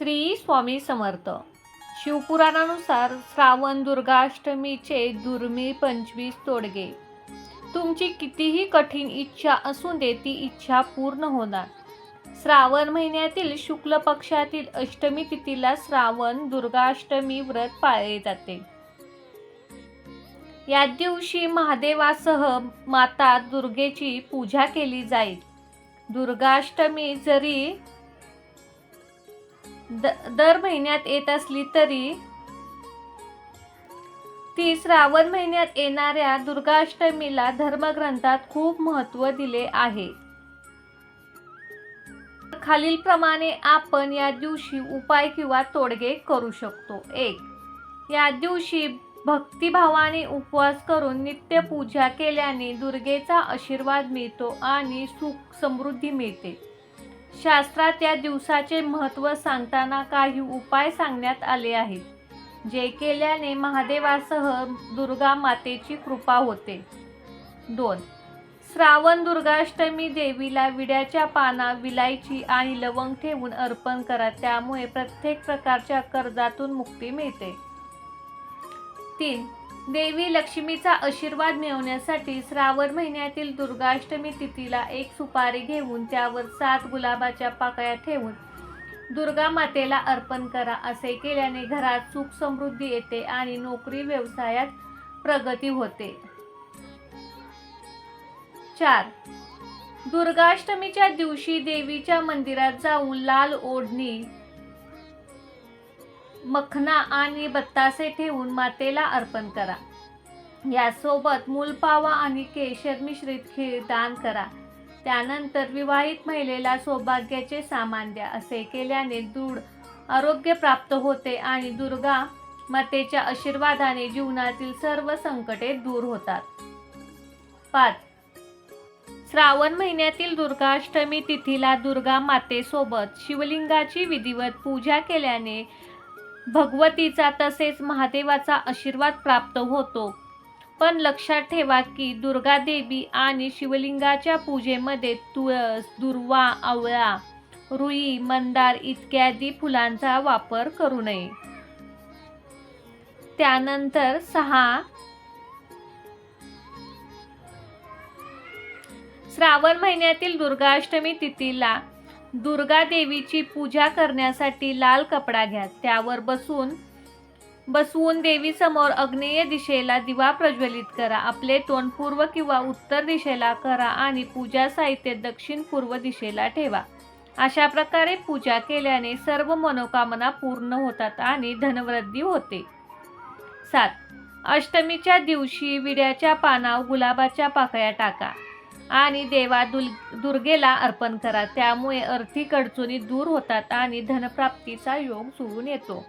श्री स्वामी समर्थ. शिवपुराणानुसार श्रावण दुर्गाष्टमीचे दुर्मिळ पंचवीस तोडगे. तुमची कितीही कठीण इच्छा असू दे ती इच्छा पूर्ण होणार. श्रावण महिन्यातील शुक्ल पक्षातील अष्टमी तिथीला श्रावण दुर्गाष्टमी व्रत पाळले जाते. या दिवशी महादेवासह माता दुर्गेची पूजा केली जाईल. दुर्गाष्टमी जरी द दर महिन्यात येत असली तरी ती श्रावण महिन्यात येणाऱ्या दुर्गाष्टमीला धर्मग्रंथात खूप महत्त्व दिले आहे. खालीलप्रमाणे आपण या दिवशी उपाय किंवा तोडगे करू शकतो. एक या दिवशी भक्तिभावाने उपवास करून नित्य पूजा केल्याने दुर्गेचा आशीर्वाद मिळतो आणि सुख समृद्धी मिळते. शास्त्रात या दिवसाचे महत्त्व सांगताना काही उपाय सांगण्यात आले आहेत. जे केल्याने महादेवासह दुर्गा मातेची कृपा होते. दोन. श्रावण दुर्गाष्टमी देवीला विड्याच्या पाना विलायची आणि लवंग ठेवून अर्पण करा त्यामुळे प्रत्येक प्रकारच्या कर्जातून मुक्ती मिळते. तीन. देवी लक्ष्मीचा आशीर्वाद मिळवण्यासाठी श्रावण महिन्यातील दुर्गाष्टमी तिथीला एक सुपारी घेऊन त्यावर सात गुलाबाच्या पाकळ्या ठेवून दुर्गा मातेला अर्पण करा असे केल्याने घरात सुख समृद्धी येते आणि नोकरी व्यवसायात प्रगती होते. चार. दुर्गाष्टमीच्या दिवशी देवीच्या मंदिरात जाऊन लाल ओढणी मखना आणि बत्तासे ठेवून मातेला अर्पण करा. यासोबत मूलपावा आणि केशर मिश्रित खीर दान करा. त्यानंतर विवाहित महिलेला सौभाग्याचे सामान द्या. असे केल्याने दृढ आरोग्य प्राप्त होते आणि दुर्गा मातेच्या आशीर्वादाने जीवनातील सर्व संकटे दूर होतात. पाच. श्रावण महिन्यातील दुर्गाष्टमी तिथीला दुर्गा मातेसोबत शिवलिंगाची विधिवत पूजा केल्याने भगवतीचा तसेच महादेवाचा आशीर्वाद प्राप्त होतो. पण लक्षात ठेवा की दुर्गादेवी आणि शिवलिंगाच्या पूजेमध्ये तुळस दुर्वा आवळा रुई मंदार इत्यादी फुलांचा वापर करू नये. त्यानंतर सहा. श्रावण महिन्यातील दुर्गाष्टमी तिथीला दुर्गा देवीची पूजा करण्यासाठी लाल कपडा घ्या. त्यावर बसून बसवून देवीसमोर अग्नेय दिशेला दिवा प्रज्वलित करा. आपले तोंड पूर्व किंवा उत्तर दिशेला करा आणि पूजा साहित्य दक्षिण पूर्व दिशेला ठेवा. अशा प्रकारे पूजा केल्याने सर्व मनोकामना पूर्ण होतात आणि धनवृद्धी होते. सात. अष्टमीच्या दिवशी विड्याच्या पानाव गुलाबाच्या पाकळ्या टाका. आणि देवा दुल दुर्गेला अर्पण करा. त्यामुळे आर्थिक अडचणी दूर होतात आणि धनप्राप्तीचा योग जुळून येतो.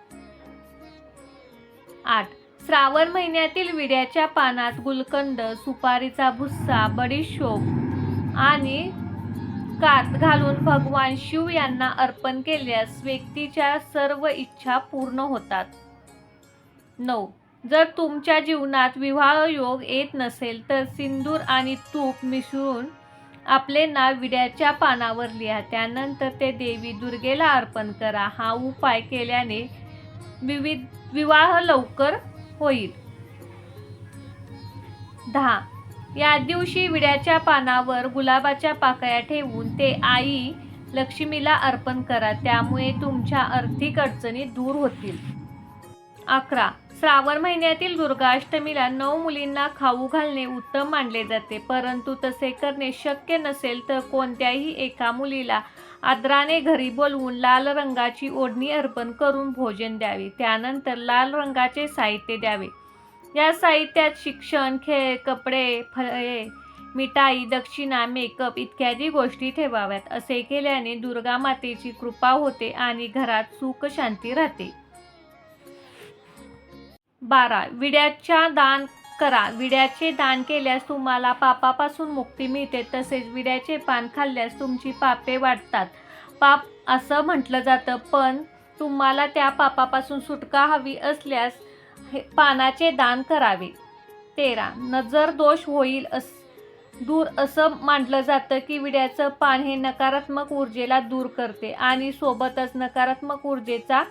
आठ. श्रावण महिन्यातील विड्याच्या पानात गुलकंद सुपारीचा भुस्सा बडीशोप आणि कात घालून भगवान शिव यांना अर्पण केल्यास व्यक्तीच्या सर्व इच्छा पूर्ण होतात. नऊ. जर तुमच्या जीवनात विवाह योग येत नसेल तर सिंदूर आणि तूप मिसळून आपले नाव विड्याच्या पानावर लिहा. त्यानंतर ते देवी दुर्गेला अर्पण करा. हा उपाय केल्याने विविध विवाह लवकर होईल. दहा. या दिवशी विड्याच्या पानावर गुलाबाच्या पाकळ्या ठेवून ते आई लक्ष्मीला अर्पण करा. त्यामुळे तुमच्या आर्थिक अडचणी दूर होतील. अकरा. श्रावण महिन्यातील दुर्गाष्टमीला नऊ मुलींना खाऊ घालणे उत्तम मानले जाते. परंतु तसे करणे शक्य नसेल तर कोणत्याही एका मुलीला आदराने घरी बोलवून लाल रंगाची ओढणी अर्पण करून भोजन द्यावे. त्यानंतर लाल रंगाचे साहित्य द्यावे. या साहित्यात शिक्षण खेळ कपडे फळे मिठाई दक्षिणा मेकअप इत्यादी गोष्टी ठेवाव्यात. असे केल्याने दुर्गा मातेची कृपा होते आणि घरात सुख शांती राहते. बारा. विड्याच्या दान करा. विड्याचे दान केल्यास तुम्हाला पापापासून मुक्ती मिळते. तसेच विड्याचे पान खाल्ल्यास तुमची पापे वाढतात. पाप असं म्हटलं जातं पण तुम्हाला त्या पापापासून सुटका हवी असल्यास हे पानाचे दान करावे. तेरा. नजर दोष होईल अस दूर असं मानलं जातं की विड्याचं पान हे नकारात्मक ऊर्जेला दूर करते आणि सोबतच नकारात्मक ऊर्जेचा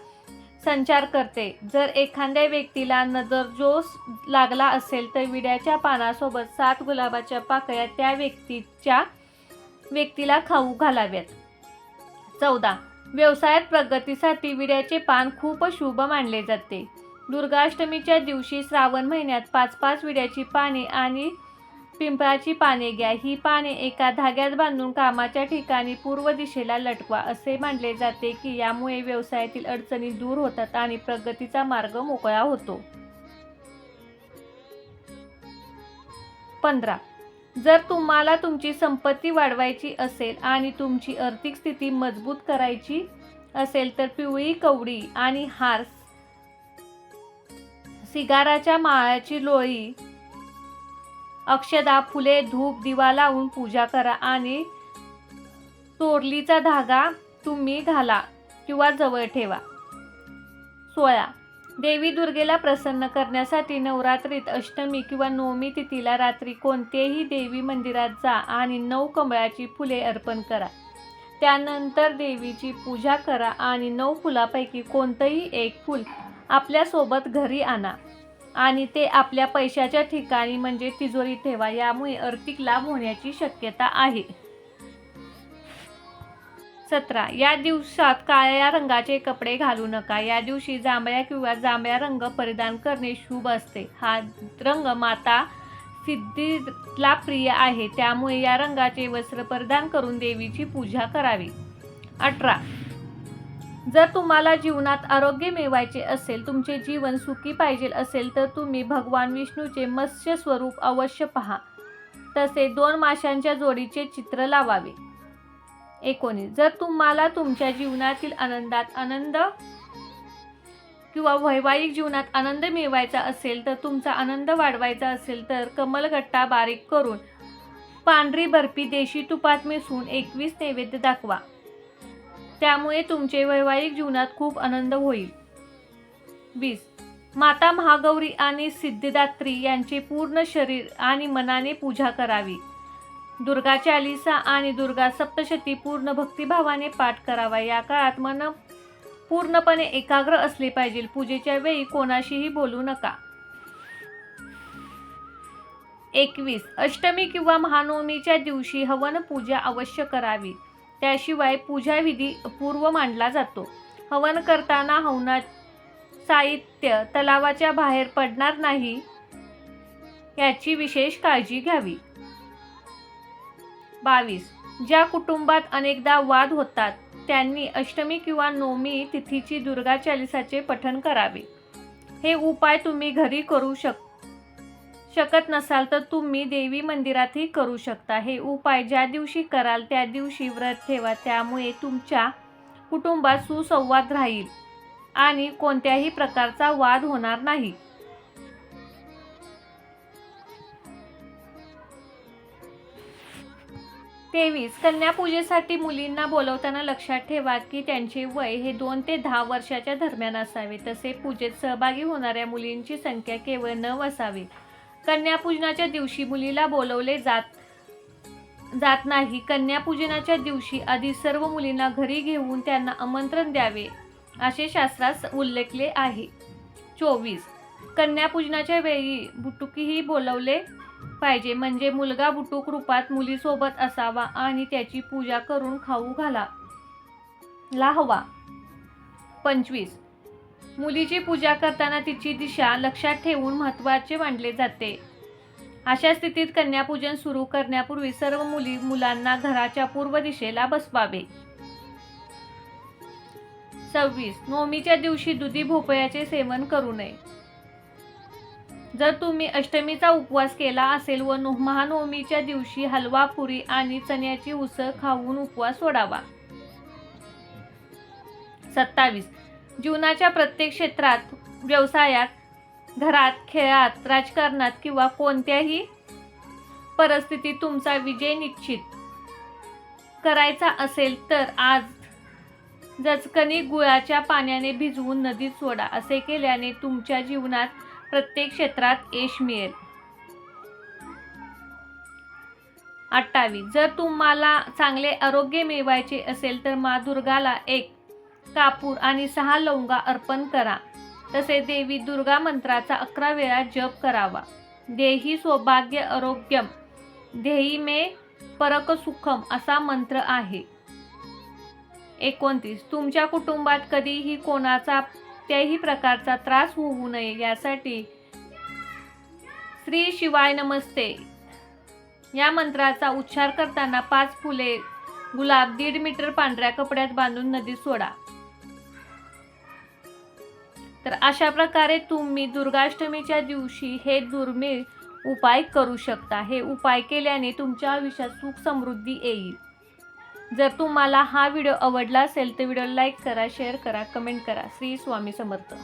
संचार करते. जर एखाद्या व्यक्तीला नजरजोस लागला असेल तर विड्याच्या पानासोबत सात गुलाबाच्या पाकळ्या त्या व्यक्तीच्या व्यक्तीला खाऊ घालाव्यात. चौदा. व्यवसायात प्रगतीसाठी विड्याचे पान खूप शुभ मानले जाते. दुर्गाष्टमीच्या दिवशी श्रावण महिन्यात पाच पाच विड्याची पाने आणि पिंपळाची पाने घ्या. ही पाने एका धाग्यात बांधून कामाच्या ठिकाणी पूर्व दिशेला लटवा असे मानले जाते की यामुळे व्यवसायातील अडचणी दूर होतात आणि प्रगतीचा मार्ग मोकळा होतो. पंधरा. जर तुम्हाला तुमची संपत्ती वाढवायची असेल आणि तुमची आर्थिक स्थिती मजबूत करायची असेल तर पिवळी कवडी आणि हार सिगाराच्या माळाची लोळी अक्षदा फुले धूप दिवा लावून पूजा करा आणि तोरलीचा धागा तुम्ही घाला किंवा जवळ ठेवा. सोळा. देवी दुर्गेला प्रसन्न करण्यासाठी नवरात्रीत अष्टमी किंवा नवमी तिथीला रात्री कोणतेही देवी मंदिरात जा आणि नऊ कमळाची फुले अर्पण करा. त्यानंतर देवीची पूजा करा आणि नऊ फुलापैकी कोणतंही एक फूल आपल्यासोबत घरी आणा. आणि ते आपल्या पैशाच्या ठिकाणी म्हणजे तिजोरी ठेवा यामुळे आर्थिक लाभ होण्याची शक्यता आहे. सतरा या दिवसात काळ्या रंगाचे कपडे घालू नका. या दिवशी जांभळ्या किंवा जांभळ्या रंग परिधान करणे शुभ असते. हा रंग माता सिद्धीला प्रिय आहे त्यामुळे या रंगाचे वस्त्र परिधान करून देवीची पूजा करावी. अठरा जर तुम्हाला जीवनात आरोग्य मिळवायचे असेल तुमचे जीवन सुखी पाहिजे असेल तर तुम्ही भगवान विष्णूचे मत्स्य स्वरूप अवश्य पहा. तसे दोन माशांच्या जोडीचे चित्र लावावे. एकोणीस. जर तुम्हाला तुमच्या जीवनातील आनंदात आनंद किंवा वैवाहिक जीवनात आनंद मिळवायचा असेल तर तुमचा आनंद वाढवायचा असेल तर कमलगट्टा बारीक करून पांढरी बर्फी देशी तुपात मिसळून एकवीस नैवेद्य दाखवा. त्यामुळे तुमचे वैवाहिक जीवनात खूप आनंद होईल. वीस. माता महागौरी आणि सिद्धिदात्री यांची पूर्ण शरीर आणि मनाने पूजा करावी. दुर्गा चालिसा आणि दुर्गा सप्तशती पूर्ण भक्तिभावाने पाठ करावा. या काळात मन पूर्णपणे एकाग्र असले पाहिजे. पूजेच्या वेळी कोणाशीही बोलू नका. एकवीस. अष्टमी किंवा महानवमीच्या दिवशी हवन पूजा अवश्य करावी. त्याशिवाय पूजाविधी पूर्व मानला जातो. हवन करताना हवनात साहित्य तलावाच्या बाहेर पडणार नाही याची विशेष काळजी घ्यावी. बावीस. ज्या कुटुंबात अनेकदा वाद होतात त्यांनी अष्टमी किंवा नवमी तिथीची दुर्गा चालिसाचे पठण करावे. हे उपाय तुम्ही घरी करू शकता. शकत नसाल तर तुम्ही देवी मंदिरातही करू शकता. हे उपाय ज्या दिवशी कराल त्या दिवशी व्रत ठेवा. त्यामुळे तुमच्या कुटुंबात सुसंवाद राहील आणि कोणत्याही प्रकारचा वाद होणार नाही. तेवीस. कन्यापूजेसाठी मुलींना बोलवताना लक्षात ठेवा की त्यांचे वय हे दोन ते दहा वर्षाच्या दरम्यान असावे. तसे पूजेत सहभागी होणाऱ्या मुलींची संख्या केवळ नऊ असावी. कन्यापूजनाच्या दिवशी मुलीला बोलवले जात जात नाही. कन्यापूजनाच्या दिवशी आधी सर्व मुलींना घरी घेऊन त्यांना आमंत्रण द्यावे असे शास्त्रास उल्लेखले आहे. चोवीस. कन्यापूजनाच्या वेळी बुटुकीही बोलवले पाहिजे. म्हणजे मुलगा बुटूक रूपात मुलीसोबत असावा आणि त्याची पूजा करून खाऊ घाला ला हवा. पंचवीस. मुलीची पूजा करताना तिची दिशा लक्षात ठेवून महत्त्वाचे मानले जाते. अशा स्थितीत कन्यापूजन सुरू करण्यापूर्वी सर्व मुली मुलांना घराच्या पूर्व दिशेला बसवावे. सव्वीस. नवमीच्या दिवशी दुधी भोपळ्याचे सेवन करू नये. जर तुम्ही अष्टमीचा उपवास केला असेल व महानवमीच्या दिवशी हलवा पुरी आणि चण्याची उसळ खाऊन उपवास सोडावा. सत्तावीस. जीवनाच्या प्रत्येक क्षेत्रात व्यवसायात घरात खेळात राजकारणात किंवा कोणत्याही परिस्थितीत तुमचा विजय निश्चित करायचा असेल तर आज जचकणी गुळाच्या पाण्याने भिजवून नदीत सोडा असे केल्याने तुमच्या जीवनात प्रत्येक क्षेत्रात यश मिळेल. अठ्ठावीस. जर तुम्हाला चांगले आरोग्य मिळवायचे असेल तर मा दुर्गाला एक कापूर आणि सहा लवंगा अर्पण करा. तसे देवी दुर्गा मंत्राचा अकरा वेळा जप करावा. देही सौभाग्य आरोग्यम. देही मे परक सुखम असा मंत्र आहे. एकोणतीस. तुमच्या कुटुंबात कधीही कोणाचा त्याही प्रकारचा त्रास होऊ नये यासाठी श्री शिवाय नमस्ते. या मंत्राचा उच्चार करताना पाच फुले गुलाब दीड मीटर पांढऱ्या कपड्यात बांधून नदीत सोडा. तर अशा प्रकारे तुम्ही दुर्गाष्टमीच्या दिवशी हे दुर्मिळ उपाय करू शकता. हे उपाय केल्याने तुमच्या आयुष्यात सुख समृद्धी येईल. जर तुम्हाला हा व्हिडिओ आवडला असेल तर व्हिडिओ लाईक करा शेअर करा कमेंट करा. श्री स्वामी समर्थ.